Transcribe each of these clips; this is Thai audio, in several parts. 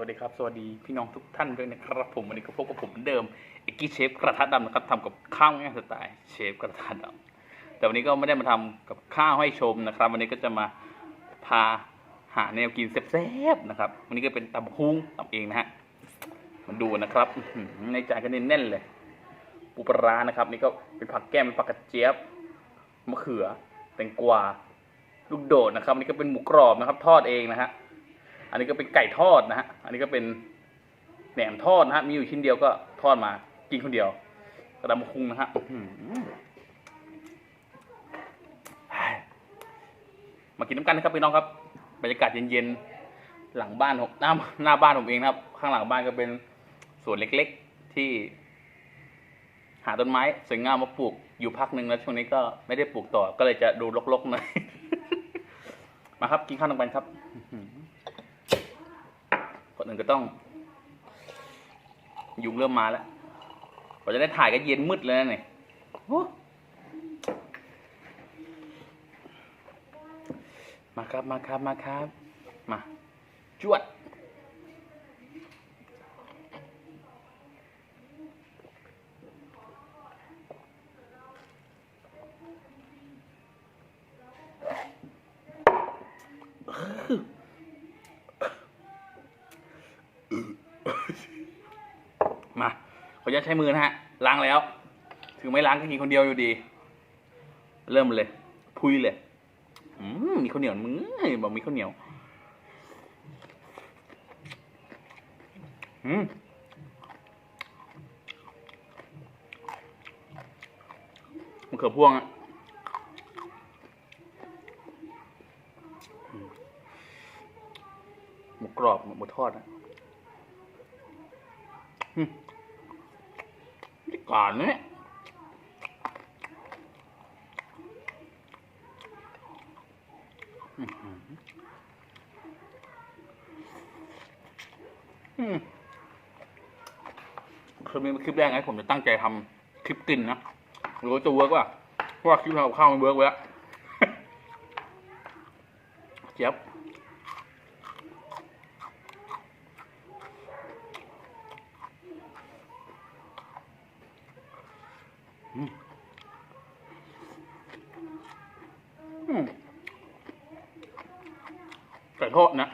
วัสดีครับ สวัสดีพี่น้องทุกท่านด้วยนะครับผมวันนี้ก็พบกับผมเดิมเอกกี้เชฟกระทะดำนะครับทำกับข้าวง่ายสไตล์เชฟกระทะดำแต่วันนี้ก็ไม่ได้มาทำกับข้าวให้ชมนะครับ วันนี้ก็จะมาพาหาแนวกินแซ่บๆนะครับวันนี้ก็เป็นตำฮุ้งทำเองนะฮะมาดูนะครับในจานก็แน่นๆเลยปูปลาร้านะครับ นี่ก็เป็นผักแก้มเป็นผักกระเจี๊ยบมะเขือแตงกวาลูกโดดนะครับอันนี่ก็เป็นหมูกรอบนะครับ ทอดเองนะฮะ อันนี้ก็เป็นไก่ทอดนะฮะ อันนี้ก็เป็นแหนมทอดนะฮะ มีอยู่ชิ้นเดียวก็ทอดมากินคนเดียวกระดำคุงนะฮะมากินน้ำกันนะครับพี่น้องครับ บรรยากาศเย็นๆ หลังบ้านผมหน้าหน้าบ้านผมเองนะครับ ข้างหลังบ้านก็เป็นสวนเล็กๆที่ หาต้นไม้สวยงามมาปลูกอยู่พักหนึ่งแล้วช่วงนี้ก็ไม่ได้ปลูกต่อ ก็เลยจะดูรกๆหน่อย มาครับกินข้าวน้ำกันครับ มันก็ต้อง ยุงเริ่มมาแล้วกว่าจะได้ถ่ายก็เย็นมืดเลยนะเนี่ยโอ้มาครับมาครับมาครับ มาจวด มาข ออนุญาตใช้มือนะฮะ ล้างแล้ว ถึงไม่ล้างก็กินคนเดียวอยู่ดี เริ่มเลย พุยเลย อืมมีข้าวเหนียวมึงบอกมีข้าวเหนียว อืมมะเขือพวงอะหมูกรอบหมูทอดอะ ก่อนเนี่ยอื้อหืออืมคือมีคลิปแรกไงผมจะตั้งใจทำคลิปกินนะรือว่าจะเวิร์กว่ะเพราะว่าคลิปทำกับข้าวมันเวิร์กไว้แล้วเจี๊ยบ ทอดนะ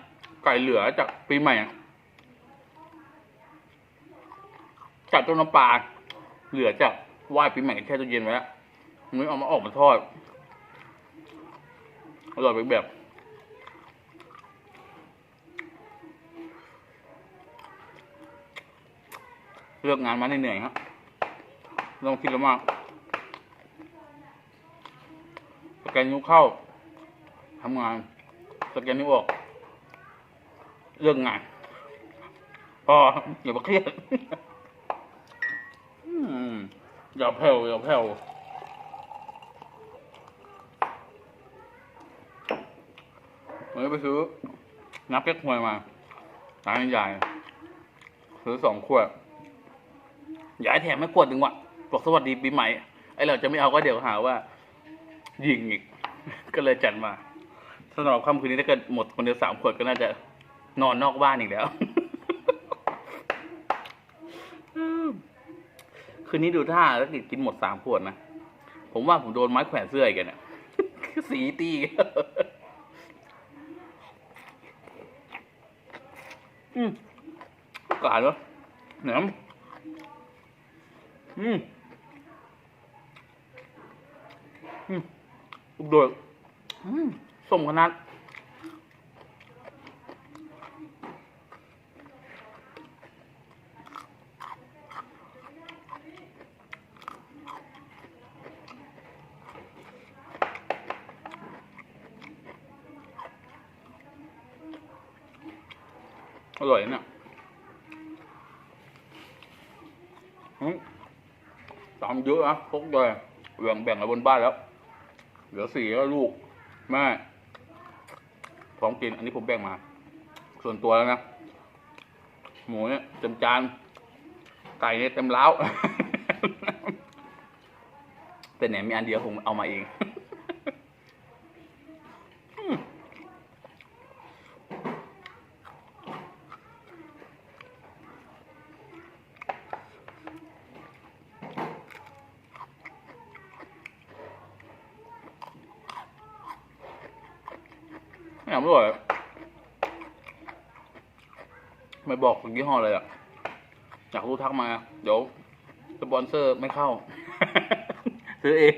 ไก่เหลือจากปีใหม่จากต้นน้ำปลาเหลือจากไหว้ปีใหม่แช่ตู้เย็นไว้แล้วนี่เอามาออกมาทอดอร่อยไปแบบเลือกงานมาเหนื่อยครับไม่ต้องคิดแล้วมากสแกนนิ้วเข้าทำงาน สแกนนิ้วออก เรื่องงานพออย่ามาเครียดอย่าแผ่วอย่าแผ่ววันนี้ไปซื้อน้ำเก๊กฮวยมาร้านใหญ่ซื้อสองขวดอยากให้แถมไม่ขวดหนึ่งว่ะบอกสวัสดีปีใหม่ไอเราจะไม่เอาก็เดี๋ยวหาว่ายิงอีก ก็เลยจัดมาสำหรับค่ำคืนนี้ถ้าเกิดหมดคนเดียวสามขวดก็น่าจะ นอนนอกบ้านอีกแล้ว คืนนี้ดูท่าแล้วกินหมดสามขวดนะ ผมว่าผมโดนไม้แขวนเสื้ออีกเนี่ยสีตีกันอืมกาดวะเหนียมอืมอืมลูกโดดอืมส้มขนาด อร่อยนะเนี่ยตามเยอะนะพกเลยแบ่งแบ่งกันบนบ้านแล้ว เหลือสี่แล้วลูก แม่พร้อมกิน อันนี้ผมแบ่งมา ส่วนตัวแล้วนะ หมูเนี่ยเต็มจาน ไก่เนี่ยเต็มเล้าวแต่เนี่ยมีอันเดียวผมเอามาเอง อร่อยไม่บอกยี่ห้อเลยอะอยากรู้ทักมา เดี๋ยวสปอนเซอร์ไม่เข้า ซื้อเอง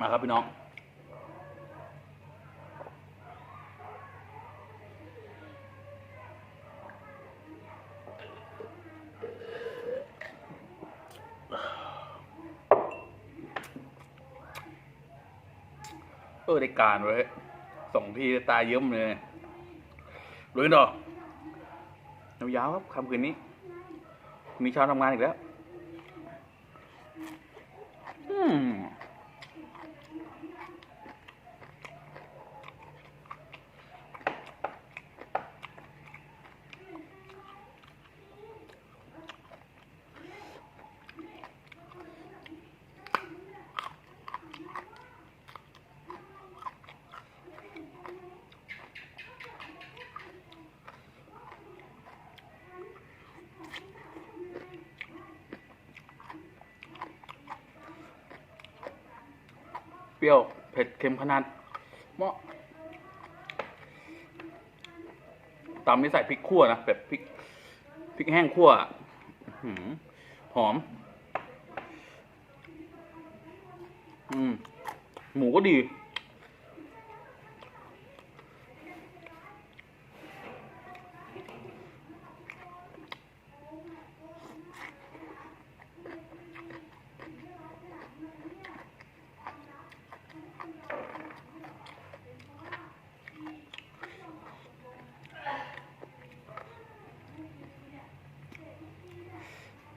มาครับพี่น้อง ออได้การเว้ยสองทีตายเยิ้มเลยรู้ดอกยาวๆครับคำคืนนี้ มีเช้าทำงานอีกแล้ว ปรี้ยว เผ็ด เค็มขนาดเหมาะตำนี่ใส่พริกขั่วนะแบบพริกพริกแห้งขั่วหือหอม อืม หมูก็ดี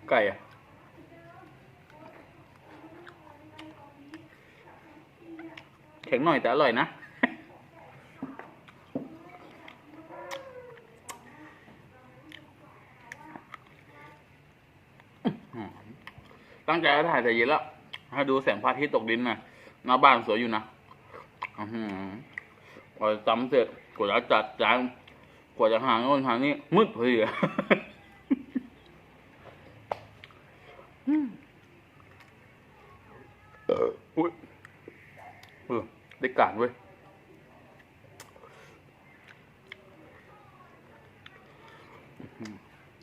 ไก่อะแข็งหน่อยแต่อร่อยนะ ตั้งใจถ่ายแต่เย็นแล้วให้ดูแสงพระอาทิตย์ตกดินนะหน้าบ้านสวยอยู่นะอือหือพอจำเสร็จกว่าจะจัดจานกว่าจะหาโน่นหานี่มืดพอดีอะ อุ้ยเออได้การเว้ย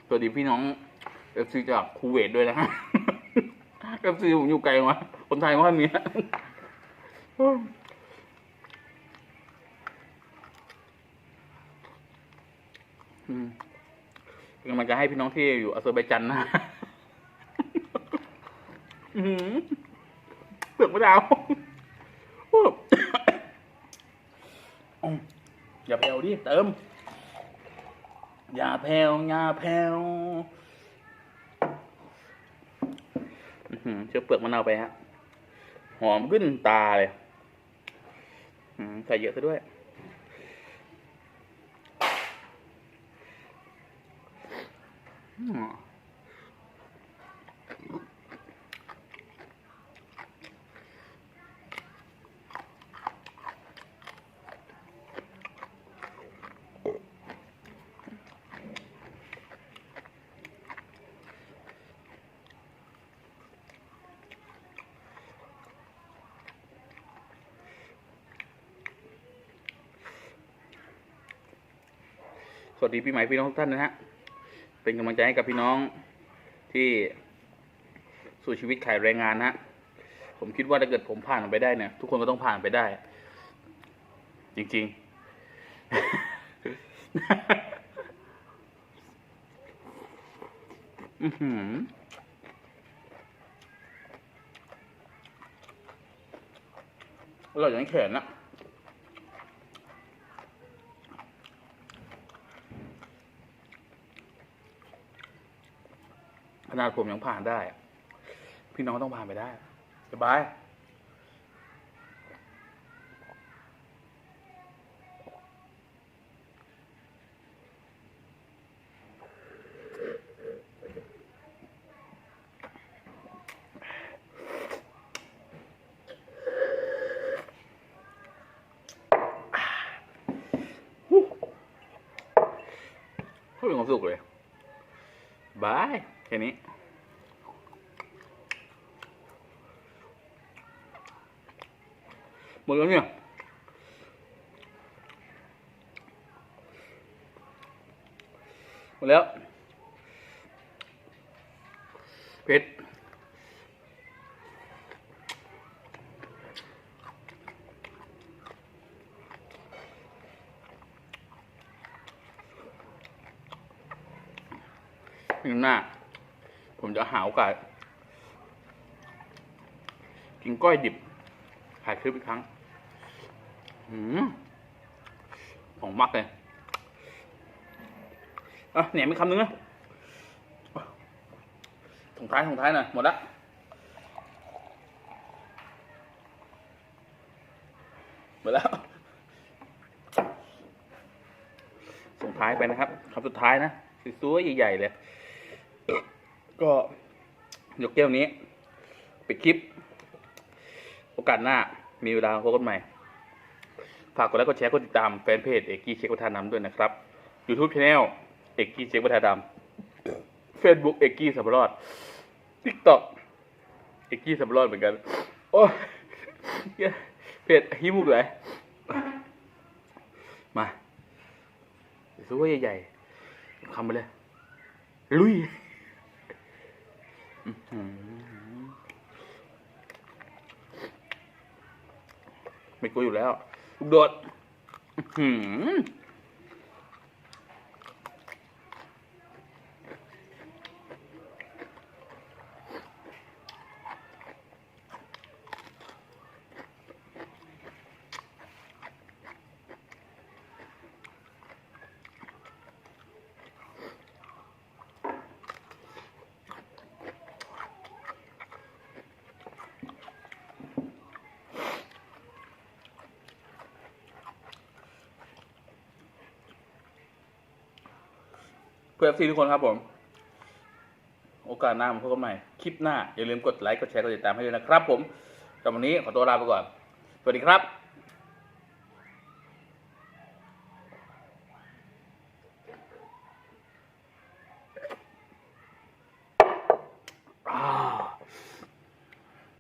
สวัสดีพี่น้องเอฟซีจากคูเวตด้วยนะฮะเอฟซีผมอยู่ไกลมาคนไทยไม่ค่อยมีนะอืมเป็นกำลังใจให้พี่น้องที่อยู่อาเซอร์ไบจันนะ อื อหือเปลือกมะนาวอย่าแผ่วดิเติม อย่าแผ่วอย่าแผ่วเชื่อเปลือกมะนาวไปฮะ หอมขึ้นตาเลยใส่เยอะซะด้วยอืม วัสดีปีใหม่พี่น้องทุกท่านนะฮะ เป็นกำลังใจให้กับพี่น้องที่สู่ชีวิตขายแรงงานนะฮะผมคิดว่าถ้าเกิดผมผ่านมันไปได้เนี่ย ทุกคนก็ต้องผ่านไปได้ จริง ๆ อือหืออร่อยอย่างแขนนะ ขนาดผมยังผ่านได้ พี่น้องก็ต้องผ่านไปได้สบายเขาเป็นความสุขเลยบาย ค่นี้ หมดแล้วเนี่ยหมดแล้วเผ็ด ผมจะหาโอกาสกินก้อยดิบถ่ายคลิปอีกครั้งหืมของมักเลยอะเนี่ยมีคำนึงนะส่งท้ายส่งท้ายหน่อยหมดละหมดแล้วส่งท้ายไปนะครับคำสุดท้ายนะสวยๆใหญ่ๆเลย ก็ยกแก้วนี้ปิดคลิป โอกาสหน้ามีเวลาพบกันใหม่ ฝากกดไลค์กดแชร์กดติดตามแฟนเพจเอกกี้เช็ควัฒนธรรมด้วยนะครับ YouTube Channel เอกกี้เช็ควัฒนธรรม Facebook เอกกี้สับปะรอด TikTok เอกกี้สับปะรอดเหมือนกัน โอ้ยเพจฮิมุกเลยมาซื้อว่าใหญ่ๆคำไปเลย ลุย ไม่กลัวอยู่แล้วลูกโดด อื อหือเพื่อซีทุกคนครับผม โอกาสหน้ามาพบกันใหม่ คลิปหน้า อย่าลืมกดไลค์ กดแชร์ กดติดตามให้ด้วยนะครับผมสำหรับวันนี้ขอตัวลาไปก่อน สวัสดีครับ